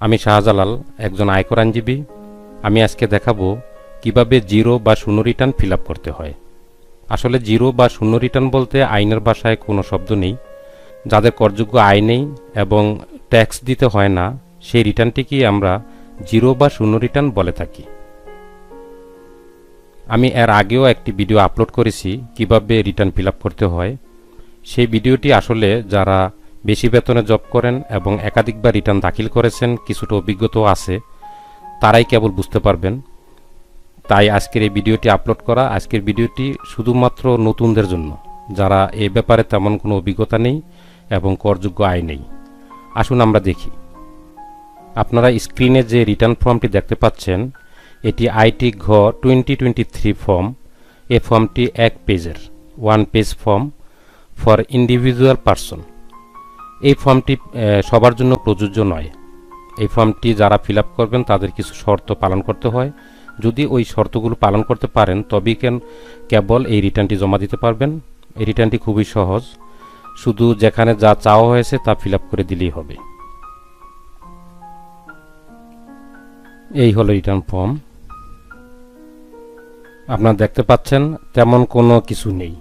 আমি শাহজালাল, একজন আয়কর আইনজীবী আমি আজকে দেখাবো কীভাবে জিরো বা শূন্য রিটার্ন ফিল করতে হয়। আসলে জিরো বা শূন্য রিটার্ন বলতে আইনের ভাষায় কোনো শব্দ নেই। যাদের করযোগ্য আয় নেই এবং ট্যাক্স দিতে হয় না, সেই রিটার্নটিকেই আমরা জিরো বা শূন্য রিটার্ন বলে থাকি। আমি এর আগেও একটি ভিডিও আপলোড করেছি কীভাবে রিটার্ন ফিল করতে হয়। সেই ভিডিওটি আসলে যারা বেশি বেতনে জব করেন এবং একাধিকবার রিটার্ন দাখিল করেছেন কিছুটা অভিজ্ঞতাও আছে, তারাই কেবল বুঝতে পারবেন। তাই আজকের এই ভিডিওটি আপলোড করা আজকের ভিডিওটি শুধুমাত্র নতুনদের জন্য, যারা এ ব্যাপারে তেমন কোনো অভিজ্ঞতা নেই এবং করযোগ্য আয় নেই। আসুন আমরা দেখি। আপনারা স্ক্রিনে যে রিটার্ন ফর্মটি দেখতে পাচ্ছেন, এটি আইটি ঘ টোয়েন্টি টোয়েন্টি থ্রি ফর্ম। এ ফর্মটি এক পেজের, one page form for individual person. এই ফর্মটি সবার জন্য প্রযোজ্য নয়। এই ফর্মটি যারা ফিল করবেন, তাদের কিছু শর্ত পালন করতে হয়। যদি ওই শর্তগুলো পালন করতে পারেন, তবেই কেন কেবল এই রিটার্নটি জমা দিতে পারবেন। এই রিটার্নটি খুবই সহজ। শুধু যেখানে যা চাওয়া হয়েছে, তা ফিল করে দিলেই হবে। এই হলো রিটার্ন ফর্ম আপনারা দেখতে পাচ্ছেন, তেমন কোনো কিছু নেই।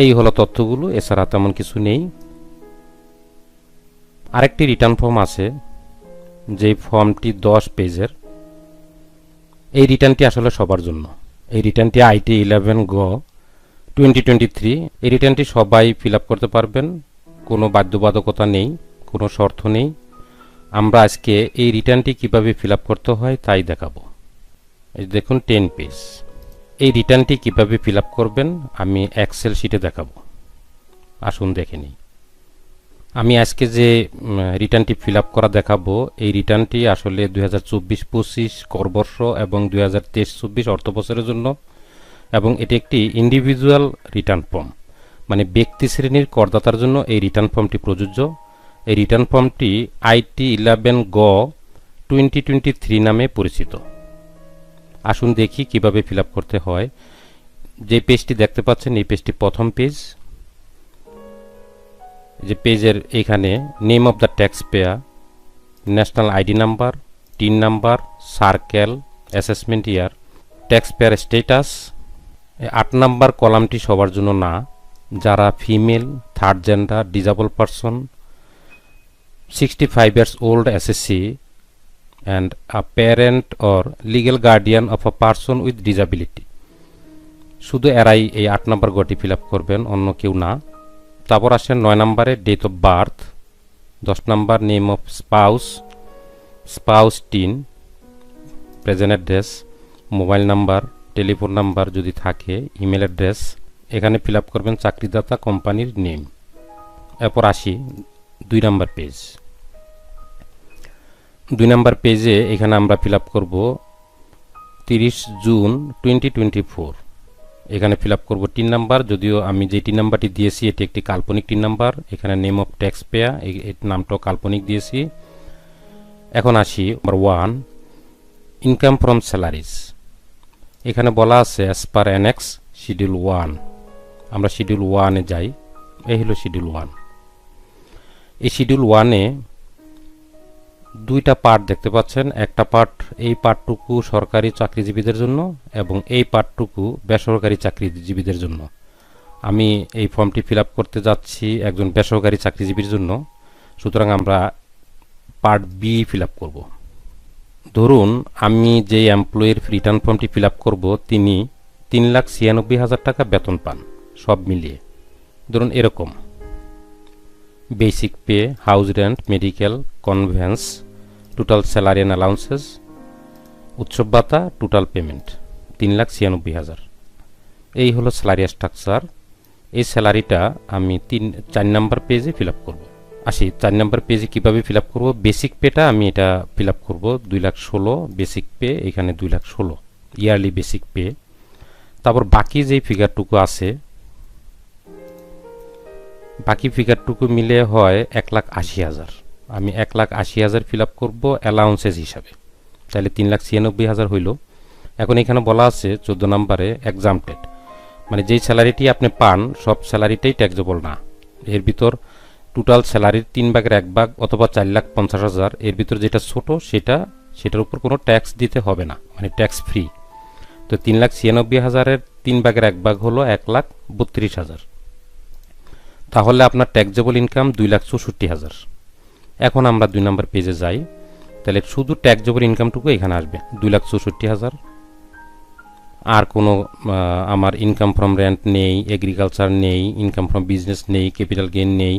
এই হলো তথ্যগুলো, এছাড়া তেমন কিছু নেই। আরেকটি রিটার্ন ফর্ম আছে যে ফর্মটি দশ পেজের এই রিটার্নটি আসলে সবার জন্য। এই রিটার্নটি আইটি ইলেভেন গ টোয়েন্টি টোয়েন্টি থ্রি এই রিটার্নটি সবাই ফিল আপ করতে পারবেন। কোনো বাধ্যবাধকতা নেই, কোনো শর্ত নেই। আমরা আজকে এই রিটার্নটি কীভাবে ফিল আপ করতে হয় তাই দেখাবো। এই দেখুন টেন পেজ এই রিটার্নটি কীভাবে ফিল আপ করবেন, আমি এক্সেল শিটে দেখাবো। আসুন দেখে নিই। আমি আজকে যে রিটার্নটি ফিল আপ করা দেখাবো, এই রিটার্নটি আসলে দুই হাজার চব্বিশ পঁচিশ করবর্ষ এবং দুই হাজার তেইশ চব্বিশ অর্থবছরের জন্য এবং এটি একটি ইন্ডিভিজুয়াল রিটার্ন ফর্ম মানে ব্যক্তি শ্রেণির করদাতার জন্য এই রিটার্ন ফর্মটি প্রযোজ্য। এই রিটার্ন ফর্মটি আইটি ইলেভেন গ টোয়েন্টি টোয়েন্টি থ্রি নামে পরিচিত। আসুন দেখি কীভাবে ফিল করতে হয়। যে পেজটি দেখতে পাচ্ছেন, এই পেজটি প্রথম পেজ যে পেজের এখানে name of the tax payer national ID number TIN number circle assessment year tax payer status আট নাম্বার কলামটি সবার জন্য না। যারা female third gender disable person sixty five years old SSC and a parent or legal guardian of a person with disability শুধু এরাই এই আট নাম্বার গটি ফিল করবেন, অন্য কেউ না। তারপর আসেন নয় নম্বরে ডেট অফ বার্থ, দশ number name of spouse spouse TIN, present address, mobile number, telephone number যদি থাকে, ইমেল অ্যাড্রেস, এখানে ফিল আপ করবেন চাকরিদাতা কোম্পানির নেম। এরপর আসি দুই নাম্বার পেজ। দুই নাম্বার পেজে এখানে আমরা ফিল আপ করব তিরিশ জুন টোয়েন্টি টোয়েন্টি ফোর এখানে ফিল আপ করব টিন নাম্বার, যদিও আমি যে টিন নাম্বারটি দিয়েছি, এটি একটি কাল্পনিক টিন নাম্বার। এখানে নেম অফ ট্যাক্স পেয়া এই নামটাও কাল্পনিক দিয়েছি। এখন আসি number one income from salaries এখানে বলা আছে as per annex schedule one আমরা শিডিউল ওয়ানে যাই, এই হলো শিডিউল ওয়ান এই শিডিউল ওয়ানে দুইটা পার্ট দেখতে পাচ্ছেন। একটা পার্ট এই পার্টটুকু সরকারি চাকরিজীবীদের জন্য এবং এই পার্টটুকু বেসরকারি চাকরিজীবীদের জন্য। আমি এই ফর্মটি ফিল করতে যাচ্ছি একজন বেসরকারি চাকরিজীবীর জন্য। সুতরাং আমরা পার্ট বি ফিল করব। ধরুন আমি যে এমপ্লয়ির রিটার্ন ফর্মটি ফিল করব, তিনি তিন লাখ ছিয়ানব্বই হাজার টাকা বেতন পান, সব মিলিয়ে। ধরুন এরকম। Basic pay house rent medical conveyance total salary and allowances উৎসব ভাতা টোটাল পেমেন্ট তিন লাখ ছিয়ানব্বই হাজার। এই হলো স্যালারি স্ট্রাকচার এই স্যালারিটা আমি তিন, চার নাম্বার পেজে ফিল আপ করব। আসি, চার নাম্বার পেজে কীভাবে ফিল আপ করব? বেসিক পেটা আমি এটা ফিল আপ করব দুই লাখ ষোলো বেসিক পে এখানে দুই লাখ ষোলো ইয়ারলি বেসিক পে তারপর বাকি যেই ফিগারটুকু আছে, বাকি ফিগারটুকু মিলে হয় এক লাখ আশি হাজার। আমি এক লাখ আশি হাজার ফিল আপ করব অ্যালাউন্সেস হিসাবে। তাহলে তিন লাখ ছিয়ানব্বই হাজার হইল। এখন এখানে বলা আছে চোদ্দ নম্বরে এক্সামটেড মানে যেই স্যালারিটি আপনি পান, সব স্যালারিটাই ট্যাক্সেবল না। এর ভিতর টোটাল স্যালারির তিন ভাগের এক ভাগ অথবা চার লাখ পঞ্চাশ হাজার, এর ভিতর যেটা ছোট সেটা, সেটার উপর কোনো ট্যাক্স দিতে হবে না মানে ট্যাক্স ফ্রি তো তিন লাখ ছিয়ানব্বই হাজারের তিন ভাগের এক ভাগ হলো এক লাখ বত্রিশ হাজার। তাহলে আপনার ট্যাক্সেবল ইনকাম দুই লাখ চৌষট্টি হাজার। এখন আমরা দুই নম্বর পেজে যাই। তাহলে শুধু ট্যাক্সেবল ইনকামটুকু এখানে আসবে। দুই লাখ চৌষট্টি হাজার। আর কোনো আমার ইনকাম ফ্রম রেন্ট নেই এগ্রিকালচার নেই ইনকাম ফ্রম বিজনেস নেই ক্যাপিটাল গেইন নেই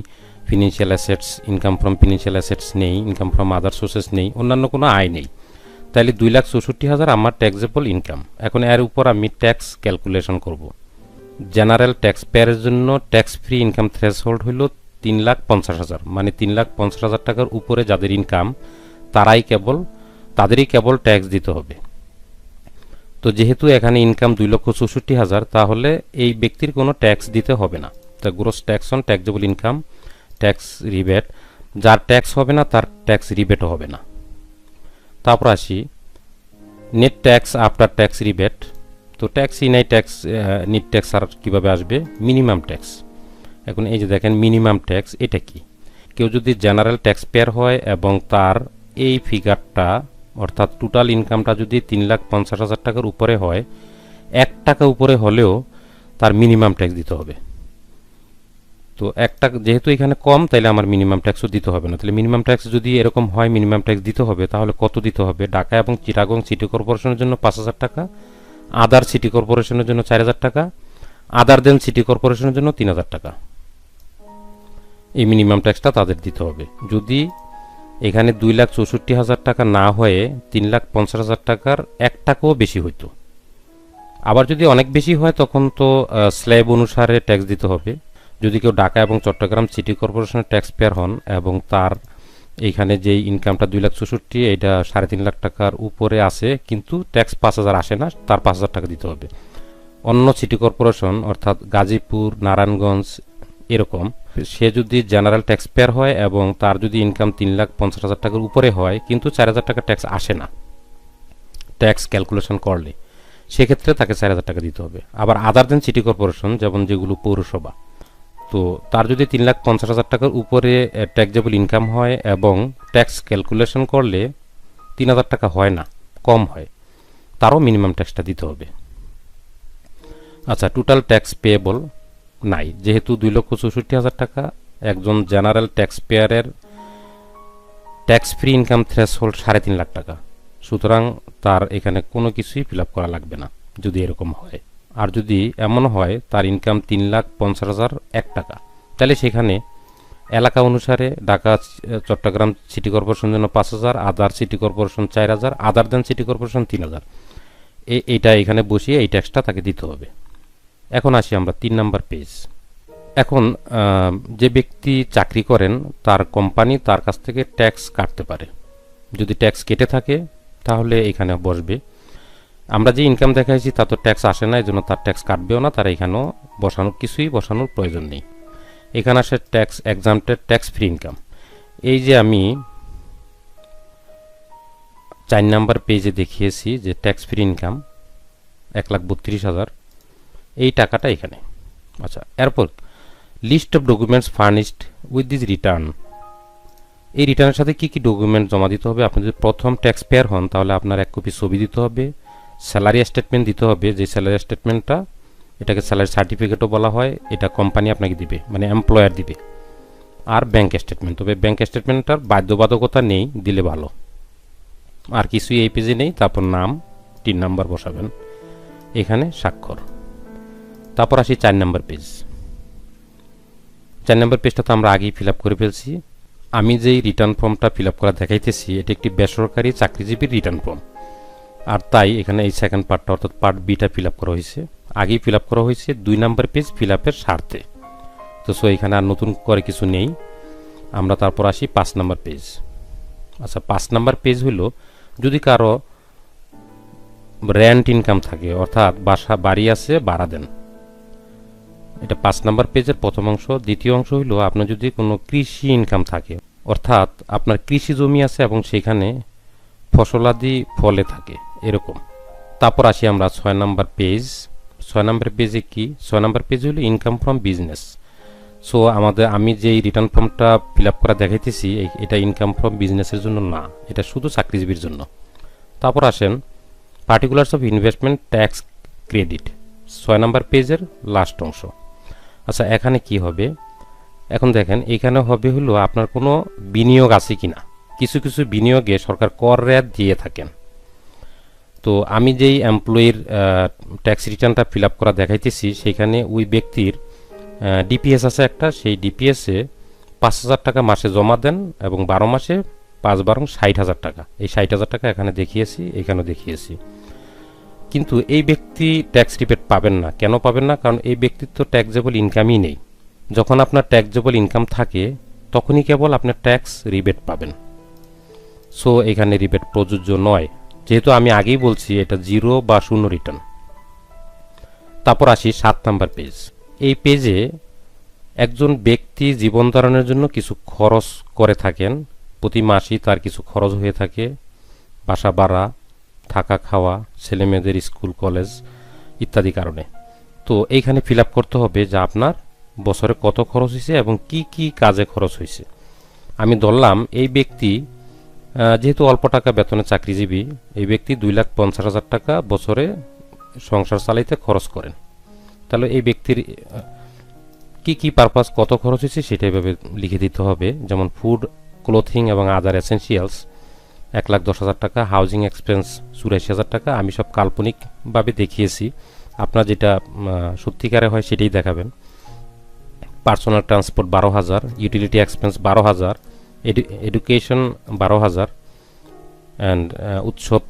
financial assets income from financial assets নেই ইনকাম ফ্রম আদার সোর্সেস নেই, অন্যান্য কোনো আয় নেই। তাহলে দুই লাখ চৌষট্টি হাজার আমার ট্যাক্সেবল ইনকাম এখন এর উপর আমি ট্যাক্স ক্যালকুলেশন করব। জেনারেল ট্যাক্স পেয়ারের জন্য ট্যাক্স ফ্রি ইনকাম থ্রেশহোল্ড হইল তিন লাখ পঞ্চাশ হাজার। মানে তিন লাখ পঞ্চাশ হাজার টাকার উপরে যাদের ইনকাম তারাই কেবল, তাদেরই কেবল ট্যাক্স দিতে হবে। তো যেহেতু এখানে ইনকাম দুই লক্ষ চৌষট্টি হাজার, তাহলে এই ব্যক্তির কোনো ট্যাক্স দিতে হবে না। তা gross tax on taxable income tax rebate যার ট্যাক্স হবে না, তার ট্যাক্স রিবেটও হবে না। তারপর আসি net tax after tax rebate তো ট্যাক্স ইন এই ট্যাক্স নিট ট্যাক্স আর কীভাবে আসবে? মিনিমাম ট্যাক্স এখন এই যে দেখেন মিনিমাম ট্যাক্স এটা কি? কেউ যদি জেনারেল ট্যাক্স পেয়ার হয় এবং তার এই ফিগারটা অর্থাৎ টোটাল ইনকামটা যদি তিন লাখ পঞ্চাশ হাজার টাকার উপরে হয়, এক টাকা উপরে হলেও তার মিনিমাম ট্যাক্স দিতে হবে। তো এক টাকা, যেহেতু এখানে কম, তাইলে আমার মিনিমাম ট্যাক্সও দিতে হবে না। তাহলে মিনিমাম ট্যাক্স যদি এরকম হয় মিনিমাম ট্যাক্স দিতে হবে, তাহলে কত দিতে হবে? ঢাকা এবং চিটাগং সিটি কর্পোরেশনের জন্য পাঁচ হাজার টাকা আদার সিটি কর্পোরেশনের জন্য চার হাজার টাকা আদার দেন সিটি কর্পোরেশনের জন্য তিন হাজার টাকা। এই মিনিমাম ট্যাক্সটা তাদের দিতে হবে। যদি এখানে দুই লাখ চৌষট্টি হাজার টাকা না হয়ে তিন লাখ পঞ্চাশ হাজার টাকার এক টাকাও বেশি হইতো। আবার যদি অনেক বেশি হয়, তখন তো স্ল্যাব অনুসারে ট্যাক্স দিতে হবে। যদি কেউ ঢাকা এবং চট্টগ্রাম সিটি কর্পোরেশনের ট্যাক্স পেয়ার হন এবং তার এইখানে যেই ইনকামটা দুই লাখ চৌষট্টি, এটা সাড়ে তিন লাখ টাকার উপরে আছে, কিন্তু ট্যাক্স পাঁচ হাজার আসে না, তার পাঁচ হাজার টাকা দিতে হবে। অন্য সিটি কর্পোরেশন অর্থাৎ গাজীপুর, নারায়ণগঞ্জ এরকম। সে যদি জেনারেল ট্যাক্স পেয়ার হয় এবং তার যদি ইনকাম তিন লাখ পঞ্চাশ হাজার টাকার উপরে হয় কিন্তু চার হাজার টাকা ট্যাক্স আসে না। ট্যাক্স ক্যালকুলেশন করলে। সেক্ষেত্রে তাকে চার হাজার টাকা দিতে হবে। আবার আদার দেন সিটি কর্পোরেশন যেমন যেগুলো পৌরসভা। তো তার যদি তিন লাখ পঞ্চাশ হাজার টাকার উপরে ট্যাক্সেবল ইনকাম হয় এবং ট্যাক্স ক্যালকুলেশন করলে তিন হাজার টাকা হয় না কম হয় তারও মিনিমাম ট্যাক্সটা দিতে হবে। আচ্ছা টোটাল ট্যাক্স পেয়েবল নাই। যেহেতু দুই লক্ষ চৌষট্টি হাজার টাকা, একজন জেনারেল ট্যাক্স পেয়ারের ট্যাক্স ফ্রি ইনকাম থ্রেশহোল্ড সাড়ে তিন লাখ টাকা। সুতরাং তার এখানে কোনো কিছুই ফিল করা লাগবে না, যদি এরকম হয়। আর যদি এমন হয়, তার ইনকাম তিন লাখ পঞ্চাশ হাজার এক টাকা। তাহলে সেখানে এলাকা অনুসারে ঢাকা চট্টগ্রাম সিটি কর্পোরেশন জন্য পাঁচ হাজার, আদার সিটি কর্পোরেশন চার হাজার, আদার দেন সিটি কর্পোরেশন তিন হাজার। এইটা এখানে বসিয়ে এই ট্যাক্সটা তাকে দিতে হবে। এখন আসি আমরা তিন নাম্বার পেজ। এখন যে ব্যক্তি চাকরি করেন, তার কোম্পানি তার কাছ থেকে ট্যাক্স কাটতে পারে। যদি ট্যাক্স কেটে থাকে, তাহলে এখানে বসবে। আমরা যে ইনকাম দেখাইছি, তা তো ট্যাক্স আসে না এই জন্য তার ট্যাক্স কাটবেও না, তার এখানেও বসানোর কিছুই বসানোর প্রয়োজন নেই। এখানে আসে tax exempted tax free income এই যে আমি চার নাম্বার পেজে দেখিয়েছি যে ট্যাক্স ফ্রি ইনকাম এক লাখ বত্রিশ হাজার। এই টাকাটা এখানে। আচ্ছা এরপর list of documents furnished with this return এই রিটার্নের সাথে কি কি ডকুমেন্ট জমা দিতে হবে? আপনি যদি প্রথম ট্যাক্স পেয়ার হন, তাহলে আপনার এক কপি ছবি দিতে হবে স্যালারি স্টেটমেন্ট দিতে হবে। যে স্যালারি স্টেটমেন্টটা এটাকে স্যালারি সার্টিফিকেটও বলা হয়, এটা কোম্পানি আপনাকে দিবে মানে এমপ্লয়ার দিবে। আর ব্যাংক স্টেটমেন্ট তবে ব্যাংক স্টেটমেন্টটার বাধ্যবাধকতা নেই, দিলে ভালো। আর কিছুই এই পেজে নেই, তারপর নাম, তিন নাম্বার বসাবেন। এখানে স্বাক্ষর। তারপর আসি চার নম্বর পেজ চার নম্বর পেজটা তো আমরা আগেই ফিল করে ফেলছি। আমি যেই রিটার্ন ফর্মটা ফিল আপ করা দেখাইতেছি, এটি একটি বেসরকারি চাকরিজীবীর রিটার্ন ফর্ম আর তাই এখানে এই সেকেন্ড পার্টটা অর্থাৎ পার্ট বিটা ফিল আপ করা হয়েছে। আগেই ফিল আপ করা হয়েছে দুই নাম্বার পেজ ফিল আপের স্বার্থে। তো সো এখানে আর নতুন করে কিছু নেই। আমরা তারপর আসি পাঁচ নাম্বার পেজ আচ্ছা পাঁচ নাম্বার পেজ হলো যদি কারও র্যান্ট ইনকাম থাকে, অর্থাৎ বাসা, বাড়ি আছে, ভাড়া দেন। এটা পাঁচ নাম্বার পেজের প্রথম অংশ। দ্বিতীয় অংশ হইল, আপনার যদি কোনো কৃষি ইনকাম থাকে, অর্থাৎ আপনার কৃষি জমি আছে এবং সেখানে ফসলাদি ফলে থাকে, এরকম। তারপর আসি আমরা ছয় নাম্বার পেজ। ছয় নাম্বার পেজে কি? ছয় নাম্বার পেজ হলো ইনকাম ফ্রম বিজনেস সো আমাদের, আমি যেই রিটার্ন ফর্মটা ফিল আপ করা দেখাইতেছি এটা ইনকাম ফ্রম বিজনেসের জন্য না, এটা শুধু চাকরিজীবীর জন্য। তারপর আসেন particulars of investment tax credit ছয় নাম্বার পেজের লাস্ট অংশ। আচ্ছা এখানে কি হবে? এখন দেখেন এখানে হবে হলো আপনার কোনো বিনিয়োগ আছে কিনা? কিছু কিছু বিনিয়োগে সরকার কর রেয়াত দিয়ে থাকেন। তো আমি যেই এমপ্লয়ির ট্যাক্স রিটার্নটা ফিল আপ করা দেখাইতেছি, সেখানে ওই ব্যক্তির ডিপিএস আছে একটা, সেই ডিপিএসে পাঁচ হাজার টাকা মাসে জমা দেন এবং বারো মাসে পাঁচ, বারো ষাট হাজার টাকা। এই ষাট হাজার টাকা এখানে দেখিয়েছি, এখানেও দেখিয়েছি। কিন্তু এই ব্যক্তি ট্যাক্স রিপেট পাবেন না। কেন পাবেন না? কারণ এই ব্যক্তির তো ট্যাক্সেবল ইনকামই নেই। যখন আপনার ট্যাক্সেবল ইনকাম থাকে, তখনই কেবল আপনার ট্যাক্স রিবেট পাবেন। সো এখানে রিবেট প্রযোজ্য নয়। যেহেতু আমি আগেই বলছি, এটা জিরো বা শূন্য রিটার্ন তারপর আসি সাত নাম্বার পেজ এই পেজে একজন ব্যক্তি জীবন ধারণের জন্য কিছু খরচ করে থাকেন। প্রতি মাসেই তার কিছু খরচ হয়ে থাকে, বাসা ভাড়া থাকা, খাওয়া, ছেলেমেয়েদের স্কুল, কলেজ ইত্যাদি কারণে। তো এইখানে ফিল করতে হবে যে আপনার বছরে কত খরচ হয়েছে এবং কি কি কাজে খরচ হয়েছে আমি ধরলাম এই ব্যক্তি যেহেতু অল্প টাকা বেতনে চাকরিজীবী, এই ব্যক্তি দুই লাখ পঞ্চাশ হাজার টাকা বছরে সংসার চালাইতে খরচ করেন। তাহলে এই ব্যক্তির কি কি পারপাস কত খরচ হয়েছে সেটা এভাবে লিখে দিতে হবে। যেমন ফুড ক্লোথিং এবং আদার এসেন্সিয়ালস এক লাখ দশ হাজার টাকা হাউজিং এক্সপেন্স চুরাশি হাজার টাকা, আমি সব কাল্পনিকভাবে দেখিয়েছি। আপনার যেটা সত্যিকারে হয় সেটাই দেখাবেন। পার্সোনাল ট্রান্সপোর্ট বারো হাজার ইউটিলিটি এক্সপেন্স বারো হাজার এডুকেশন বারো হাজার অ্যান্ড উৎসব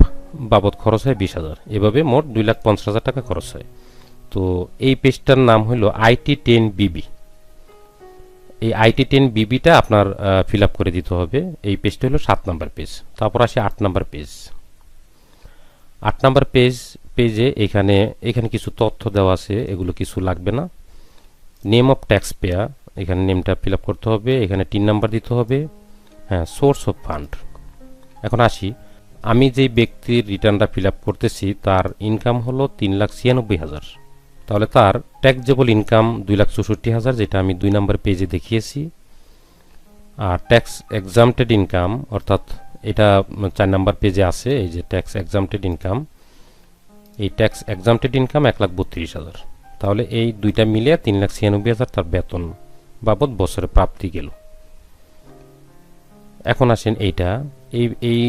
বাবদ খরচ হয় বিশ হাজার। এভাবে মোট দুই লাখ পঞ্চাশ হাজার টাকা খরচ হয়। তো এই পেজটার নাম হলো আইটি টেন বিবি এই আইটি টেন বিবিটা আপনার ফিল করে দিতে হবে। এই পেজটা হলো সাত নাম্বার পেজ। তারপর আসে আট নাম্বার পেজ। আট নাম্বার পেজ, পেজে এখানে এখানে কিছু তথ্য দেওয়া আছে, এগুলো কিছু লাগবে না। নেম অফ ট্যাক্স পেয়ার এখানে নেমটা ফিল করতে হবে, এখানে তিন নাম্বার দিতে হবে। হ্যাঁ সোর্স অফ ফান্ড। এখন আসি, আমি যেই ব্যক্তির রিটার্নটা ফিল করতেছি, তার ইনকাম হলো তিন লাখ ছিয়ানব্বই হাজার। তাহলে তার ট্যাক্সেবল ইনকাম দুই লাখ চৌষট্টি হাজার, যেটা আমি দুই নাম্বার পেজে দেখিয়েছি। আর ট্যাক্স এক্সামটেড ইনকাম অর্থাৎ এটা চার নাম্বার পেজে আছে, এই যে ট্যাক্স এক্সামটেড ইনকাম এই ট্যাক্স এক্সামটেড ইনকাম এক লাখ বত্রিশ হাজার। তাহলে এই দুইটা মিলে তিন লাখ ছিয়ানব্বই হাজার তার বেতন বাবদ বছরে প্রাপ্তি গেল। এখন আসেন এইটা, এই এই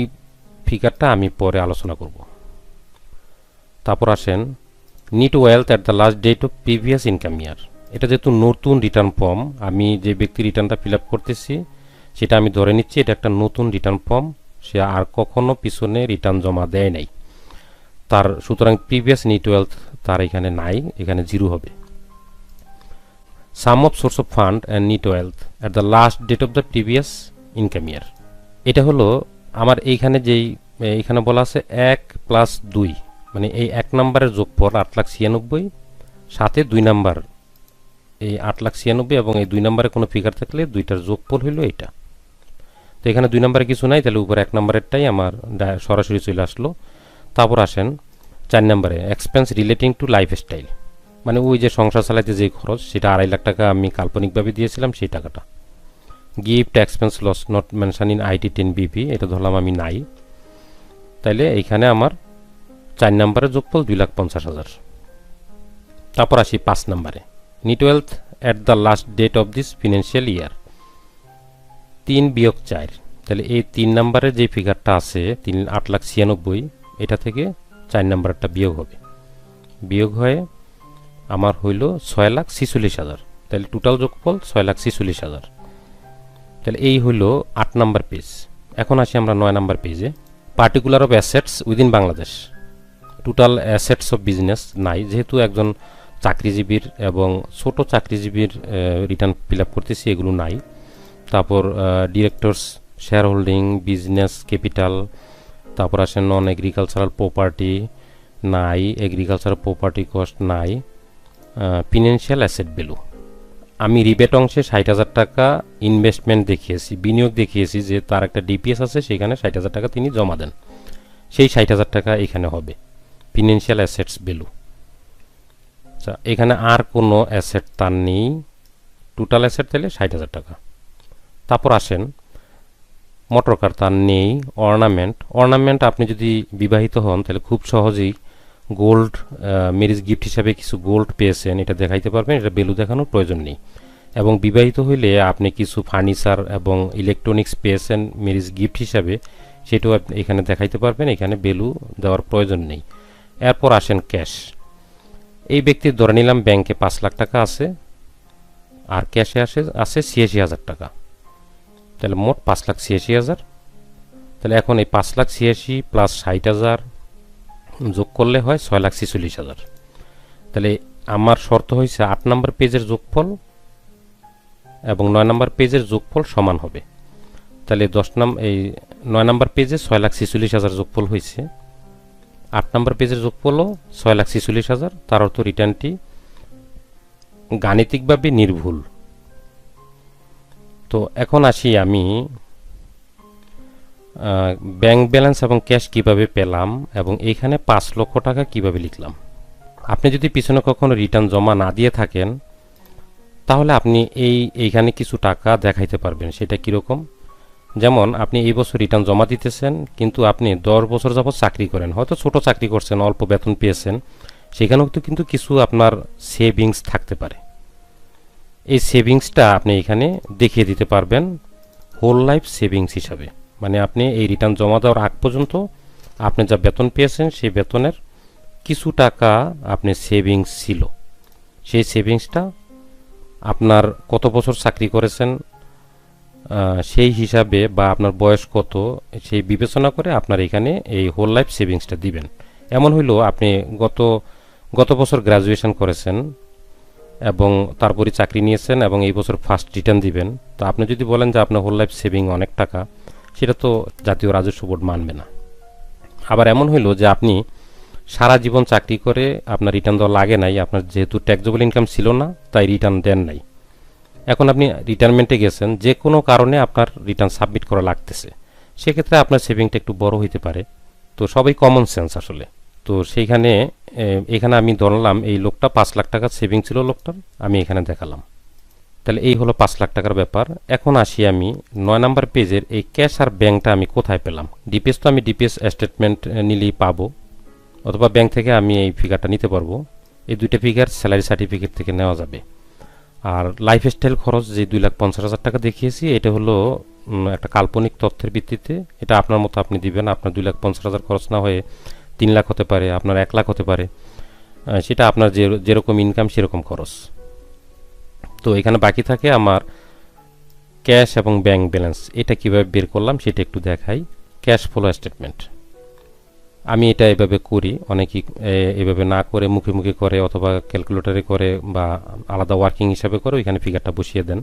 ফিগারটা আমি পরে আলোচনা করব। তারপর আসেন net wealth at the last date of previous income year এটা যেহেতু নতুন রিটার্ন ফর্ম আমি যে ব্যক্তি রিটার্নটা ফিল করতেছি, সেটা আমি ধরে নিচ্ছি, এটা একটা নতুন রিটার্ন ফর্ম সে আর কখনো পিছনে রিটার্ন জমা দেয় নাই। তার, সুতরাং প্রিভিয়াস নিট ওয়েলথ তার এখানে নাই, এখানে জিরো হবে। Sum of source of fund and net wealth at the last date of the previous income year এটা হলো আমার এইখানে যেই এইখানে বলা আছে এক প্লাস দুই। মানে এই এক নম্বরের যোগফল আট লাখ ছিয়ানব্বই, সাথে দুই নাম্বার এই আট লাখ ছিয়ানব্বই এবং এই দুই নম্বরে কোনো ফিগার থাকলে দুইটার যোগফল হইল এটা তো এখানে দুই নম্বরে কিছু নাই, তাহলে উপরে এক নম্বরেরটাই আমার সরাসরি চলে আসলো। তারপর আসেন চার নম্বরে এক্সপেন্স রিলেটিং টু লাইফস্টাইল মানে ওই যে সংসার চালাইতে যে খরচ, সেটা আড়াই লাখ টাকা আমি কাল্পনিকভাবে দিয়েছিলাম, সেই টাকাটা। Gift expense loss not mention in IT ten BP এটা ধরলাম আমি নাই। তাইলে এইখানে আমার চার নম্বরে যোগফল দুই লাখ পঞ্চাশ হাজার। তারপর আসি পাঁচ নম্বরে। Net wealth at the last date of this financial year তিন বিয়োগ চার। তাহলে এই তিন নম্বরের যে ফিগারটা আছে, তিন, আট লাখ ছিয়ানব্বই, এটা থেকে চার নম্বরটা বিয়োগ হবে। বিয়োগ হয়ে আমার হইল ছয় লাখ ছিচল্লিশ হাজার। তাহলে টোটাল যোগফল ছয় লাখ ছিচল্লিশ হাজার। তাহলে এই হইল আট নাম্বার পেজ এখন আসি আমরা নয় নাম্বার পেজে particular of assets within Bangladesh total assets of business নাই। যেহেতু একজন চাকরিজীবীর এবং ছোট চাকরিজীবীর রিটার্ন ফিল আপ করতেছি, এগুলো নাই। তারপর directors share holding business capital তারপর আসে নন এগ্রিকালচারাল প্রপার্টি নাই এগ্রিকালচারাল প্রপার্টি কস্ট নাই ফিনান্সিয়াল অ্যাসেট ভ্যালু আমি রিবেট অংশে ষাট হাজার টাকা ইনভেস্টমেন্ট দেখিয়েছি, বিনিয়োগ দেখিয়েছি যে তার একটা ডিপিএস আছে, সেখানে ষাট হাজার টাকা তিনি জমা দেন। সেই ষাট হাজার টাকা এখানে হবে। ফিনান্সিয়াল অ্যাসেটস ভ্যালু আচ্ছা এখানে আর কোনো অ্যাসেট তার নেই। টোটাল অ্যাসেট তাহলে ষাট হাজার টাকা। তারপর আসেন মোটর কার তার নেই অর্নামেন্ট অর্নামেন্ট আপনি যদি বিবাহিত হন, তাহলে খুব সহজেই গোল্ড ম্যারেজ গিফট হিসাবে কিছু গোল্ড পেয়েছেন, এটা দেখাইতে পারবেন, এটা বেলু দেখানোর প্রয়োজন নেই। এবং বিবাহিত হইলে আপনি কিছু ফার্নিচার এবং ইলেকট্রনিক্স পেয়েছেন ম্যারেজ গিফট হিসাবে, সেটাও এখানে দেখাইতে পারবেন, এখানে বেলু দেওয়ার প্রয়োজন নেই। এরপর আসেন ক্যাশ। এই ব্যক্তির ধরে নিলাম ব্যাংকে পাঁচ লাখ টাকা আছে, আর ক্যাশে আসে, আছে ছিয়াশি হাজার টাকা। তাহলে মোট পাঁচ লাখ ছিয়াশি হাজার। তাহলে এখন এই পাঁচ লাখ ছিয়াশি প্লাস ষাট হাজার যোগ করলে হয় ছয় লাখ ছিচল্লিশ হাজার। তাহলে আমার শর্ত হয়েছে আট নম্বর পেজের যোগফল এবং নয় নম্বর পেজের যোগফল সমান হবে। তাহলে দশ নাম এই নয় নম্বর পেজে ছয় লাখ ছিচল্লিশ হাজার যোগফল হয়েছে আট নম্বর পেজের যোগফলও ছয় লাখ ছিচল্লিশ হাজার। তার অর্থ রিটার্নটি গাণিতিকভাবে নির্ভুল। তো এখন আসি আমি ব্যাংক ব্যালেন্স এবং ক্যাশ কীভাবে পেলাম এবং এইখানে পাঁচ লক্ষ টাকা কীভাবে লিখলাম। আপনি যদি পিছনে কখনো রিটার্ন জমা না দিয়ে থাকেন, তাহলে আপনি এই, এইখানে কিছু টাকা দেখাইতে পারবেন। সেটা কীরকম? যেমন আপনি এই বছর রিটার্ন জমা দিতেছেন, কিন্তু আপনি দশ বছর যাবৎ চাকরি করেন। হয়তো ছোট চাকরি করছেন, অল্প বেতন পেয়েছেন। সেখানেও তো কিন্তু কিছু আপনার সেভিংস থাকতে পারে। এই সেভিংসটা আপনি এখানে দেখিয়ে দিতে পারবেন হোল লাইফ সেভিংস হিসাবে। মানে আপনি এই রিটার্ন জমা দেওয়ার আগ পর্যন্ত আপনি যা বেতন পেয়েছেন, সেই বেতনের কিছু টাকা আপনি সেভিংস ছিল। সেই সেভিংসটা আপনার কত বছর চাকরি করেছেন সেই হিসাবে বা আপনার বয়স কত, সেই বিবেচনা করে আপনার এখানে এই হোল লাইফ সেভিংসটা দিবেন। এমন হইল আপনি গত গত বছর গ্র্যাজুয়েশন করেছেন এবং তারপরে চাকরি নিয়েছেন এবং এই বছর ফার্স্ট রিটার্ন দিবেন। তো আপনি যদি বলেন যে আপনার হোল লাইফ সেভিং অনেক টাকা, সেটা তো জাতীয় রাজস্ব বোর্ড মানবে না। আবার এমন হইল যে আপনি সারা জীবন চাকরি করে আপনার রিটার্ন দেওয়া লাগে নাই, আপনার যেহেতু ট্যাক্সেবল ইনকাম ছিল না, তাই রিটার্ন দেন নাই। এখন আপনি রিটায়ারমেন্টে গেছেন, যে কোনো কারণে আপনার রিটার্ন সাবমিট করা লাগতেছে। সেক্ষেত্রে আপনার সেভিংটা একটু বড় হইতে পারে। তো সবই কমন সেন্স আসলে। তো সেইখানে এখানে আমি ধরলাম, এই লোকটা পাঁচ লাখ টাকার সেভিং ছিল লোকটার, আমি এখানে দেখালাম। তাহলে এই হলো পাঁচ লাখ টাকার ব্যাপার। এখন আসি আমি নয় নাম্বার পেজের এই ক্যাশ আর ব্যাংকটা আমি কোথায় পেলাম? ডিপিএস তো আমি ডিপিএস স্টেটমেন্ট নিলেই পাবো। অথবা ব্যাংক থেকে আমি এই ফিগারটা নিতে পারব। এই দুইটা ফিগার স্যালারি সার্টিফিকেট থেকে নেওয়া যাবে। আর লাইফ স্টাইল খরচ যে দুই লাখ পঞ্চাশ হাজার টাকা দেখিয়েছি, এটা হলো একটা কাল্পনিক তথ্যের ভিত্তিতে। এটা আপনার মতো আপনি দিবেন, আপনার দুই লাখ পঞ্চাশ হাজার খরচ না হয়ে তিন লাখ হতে পারে, আপনার এক লাখ হতে পারে। সেটা আপনার যে, যেরকম ইনকাম সেরকম খরচ। তো এখানে বাকি থাকে আমার ক্যাশ এবং ব্যাংক ব্যালেন্স এটা কীভাবে বের করলাম, সেটা একটু দেখাই। ক্যাশ ফ্লো স্টেটমেন্ট আমি এটা এভাবে করি, অনেকেই এভাবে না করে, মুখে মুখে করে অথবা ক্যালকুলেটারে করে বা আলাদা ওয়ার্কিং হিসাবে করে ওইখানে ফিগারটা বসিয়ে দেন।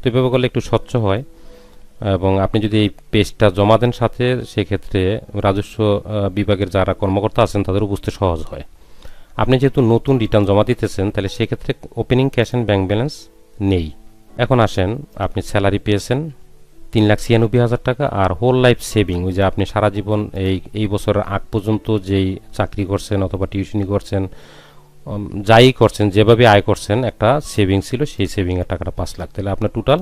তো এভাবে করলে একটু স্বচ্ছ হয় এবং আপনি যদি এই পেজটা জমা দেন সাথে, সেক্ষেত্রে রাজস্ব বিভাগের যারা কর্মকর্তা আছেন তাদেরও বুঝতে সহজ হয়। আপনি যেহেতু নতুন রিটার্ন জমা দিতেছেন, তাহলে সেক্ষেত্রে opening cash and bank balance নেই। এখন আসেন, আপনি স্যালারি পেয়েছেন তিন লাখ ছিয়ানব্বই হাজার টাকা আর হোল লাইফ সেভিং ওই যে আপনি সারা জীবন এই এই বছরের আগ পর্যন্ত যেই চাকরি করছেন অথবা টিউশনি করছেন যাই করছেন, যেভাবে আয় করছেন, একটা সেভিং ছিল, সেই সেভিংয়ের টাকাটা পাঁচ লাখ। তাহলে আপনার টোটাল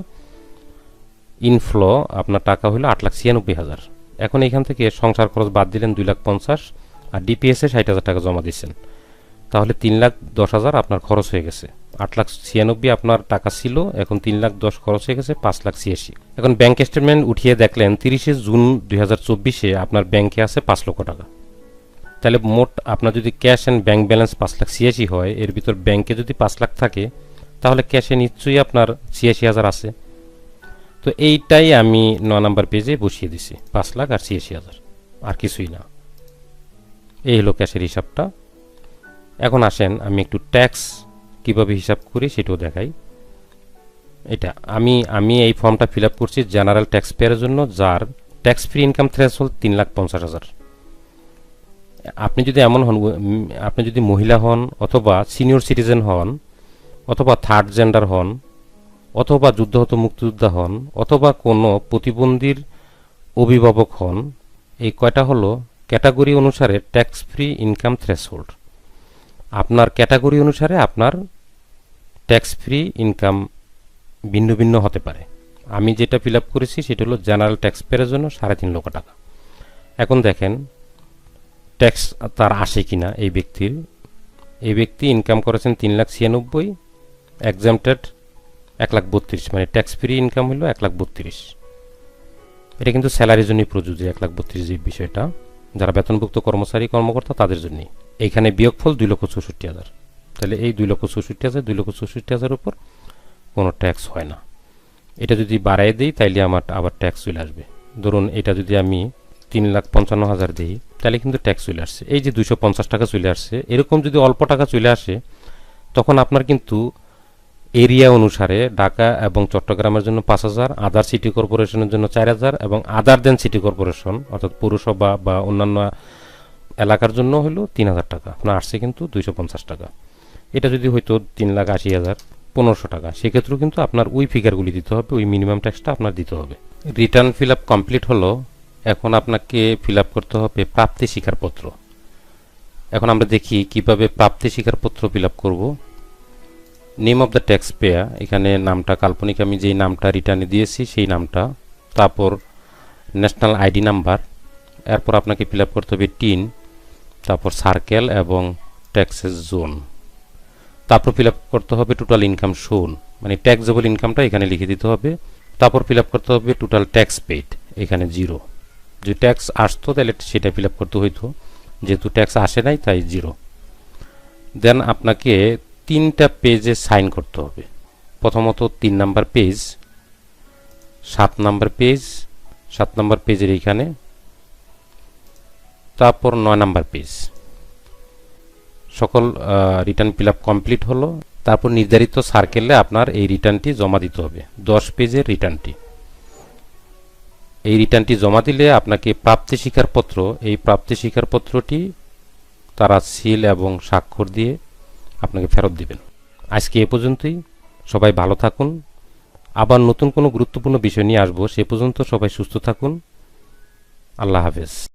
ইনফ্লো আপনার টাকা হলো আট লাখ ছিয়ানব্বই হাজার। এখন এখান থেকে সংসার খরচ বাদ দিলেন দুই লাখ পঞ্চাশ, আর ডিপিএসে ষাট হাজার টাকা জমা দিচ্ছেন তাহলে তিন লাখ দশ হাজার আপনার খরচ হয়ে গেছে। আট লাখ ছিয়ানব্বই আপনার টাকা ছিল, এখন তিন লাখ দশ খরচ হয়ে গেছে, পাঁচ লাখ ছিয়াশি। এখন ব্যাংক স্টেটমেন্ট উঠিয়ে দেখলেন তিরিশে জুন দুই হাজার চব্বিশে আপনার ব্যাংকে আছে পাঁচ লক্ষ টাকা। তাহলে মোট আপনার যদি ক্যাশ অ্যান্ড ব্যাংক ব্যালেন্স পাঁচ লাখ ছিয়াশি হয়, এর ভিতর ব্যাংকে যদি পাঁচ লাখ থাকে, তাহলে ক্যাশে নিশ্চয়ই আপনার ছিয়াশি হাজার আছে। তো এইটাই আমি ন নাম্বার পেজে বসিয়ে দিছি, পাঁচ লাখ আর ছিয়াশি হাজার, আর কিছুই না। এই হলো ক্যাশের হিসাবটা। এখন আসেন, আমি একটু ট্যাক্স কীভাবে হিসাব করি সেটাও দেখাই। এটা, আমি আমি এই ফর্মটা ফিল আপ করছি জেনারেল ট্যাক্স পেয়ারের জন্য, যার ট্যাক্স ফ্রি ইনকাম থ্রেশহোল্ড তিন লাখ পঞ্চাশ হাজার। আপনি যদি এমন হন, আপনি যদি মহিলা হন, অথবা সিনিয়র সিটিজেন হন, অথবা থার্ড জেন্ডার হন, অথবা যুদ্ধহত মুক্তিযোদ্ধা হন, অথবা কোনো প্রতিবন্ধীর অভিভাবক হন, এই কয়টা হলো ক্যাটাগরি অনুসারে ট্যাক্স ফ্রি ইনকাম থ্রেশহোল্ড আপনার ক্যাটাগরি অনুসারে আপনার ট্যাক্স ফ্রি ইনকাম ভিন্ন ভিন্ন হতে পারে। আমি যেটা ফিল আপ করেছি সেটা হলো জেনারেল ট্যাক্স পেয়ারের জন্য সাড়ে তিন লক্ষ টাকা। এখন দেখেন ট্যাক্স তার আসে কি না এই ব্যক্তির। এই ব্যক্তি ইনকাম করেছেন তিন লাখ ছিয়ানব্বই এক্সামটেড এক লাখ বত্রিশ মানে ট্যাক্স ফ্রি ইনকাম হলো এক লাখ বত্রিশ। এটা কিন্তু স্যালারির জন্যই প্রযোজ্য, এক লাখ বত্রিশ যে বিষয়টা। যারা বেতনভুক্ত কর্মচারী কর্মকর্তা, তাদের জন্যই এইখানে বিয়োগফল দুই লক্ষ চৌষট্টি হাজার। তাহলে এই দুই লক্ষ চৌষট্টি হাজার, দুই লক্ষ চৌষট্টি হাজার উপর কোনো ট্যাক্স হয় না। এটা যদি বাড়াই দিই, তাইলে আমার আবার ট্যাক্স চলে আসবে। ধরুন এটা যদি আমি তিন লাখ পঞ্চান্ন হাজার দিই তাহলে কিন্তু ট্যাক্স চলে আসছে। এই যে দুশো পঞ্চাশ টাকা চলে আসছে, এরকম যদি অল্প টাকা চলে আসে, তখন আপনার কিন্তু এরিয়া অনুসারে ঢাকা এবং চট্টগ্রামের জন্য পাঁচ হাজার আদার সিটি কর্পোরেশনের জন্য চার হাজার এবং আদার দেন সিটি কর্পোরেশন অর্থাৎ পৌরসভা বা অন্যান্য এলাকার জন্য হলো তিন হাজার টাকা। আপনার আসছে কিন্তু দুইশো পঞ্চাশ টাকা। এটা যদি হয়তো তিন লাখ আশি হাজার, পনেরোশো টাকা, সেক্ষেত্রেও কিন্তু আপনার ওই ফিগারগুলি দিতে হবে, ওই মিনিমাম ট্যাক্সটা আপনার দিতে হবে। রিটার্ন ফিল আপ কমপ্লিট হলো, এখন আপনাকে ফিল আপ করতে হবে প্রাপ্তি স্বীকারপত্র। এখন আমরা দেখি কীভাবে প্রাপ্তি স্বীকারপত্র ফিল আপ করব। Name of the tax payer এখানে নামটা, কাল্পনিক আমি যেই নামটা রিটার্নে দিয়েছি, সেই নামটা। তারপর ন্যাশনাল আইডি নাম্বার এরপর আপনাকে ফিল করতে হবে টিন তারপর সার্কেল এবং ট্যাক্সের জোন তারপর ফিল করতে হবে টোটাল ইনকাম শোন মানে ট্যাক্সেবল ইনকামটা এখানে লিখে দিতে হবে। তারপর ফিল করতে হবে টোটাল ট্যাক্স পেড এখানে জিরো যে ট্যাক্স আসতো, তাহলে সেটা ফিল করতে হইতো। যেহেতু ট্যাক্স আসে নাই, তাই জিরো দেন আপনাকে তিনটা পেজে সাইন করতে হবে। প্রথমত তিন নাম্বার পেজ, সাত নাম্বার পেজ, সাত নাম্বার পেজের এইখানে, তারপর নয় নাম্বার পেজ। সকল রিটার্ন ফিল কমপ্লিট হলো। তারপর নির্ধারিত সার্কেলে আপনার এই রিটার্নটি জমা দিতে হবে। দশ পেজের রিটার্নটি এই রিটার্নটি জমা দিলে আপনাকে প্রাপ্তি স্বীকারপত্র, এই প্রাপ্তি স্বীকারপত্রটি তারা সিল এবং স্বাক্ষর দিয়ে আপনাকে ফেরত দিবেন। আজকে এ পর্যন্তই। সবাই ভালো থাকুন। আবার নতুন কোনো গুরুত্বপূর্ণ বিষয় নিয়ে আসব, সে পর্যন্ত সবাই সুস্থ থাকুন। আল্লাহ হাফেজ।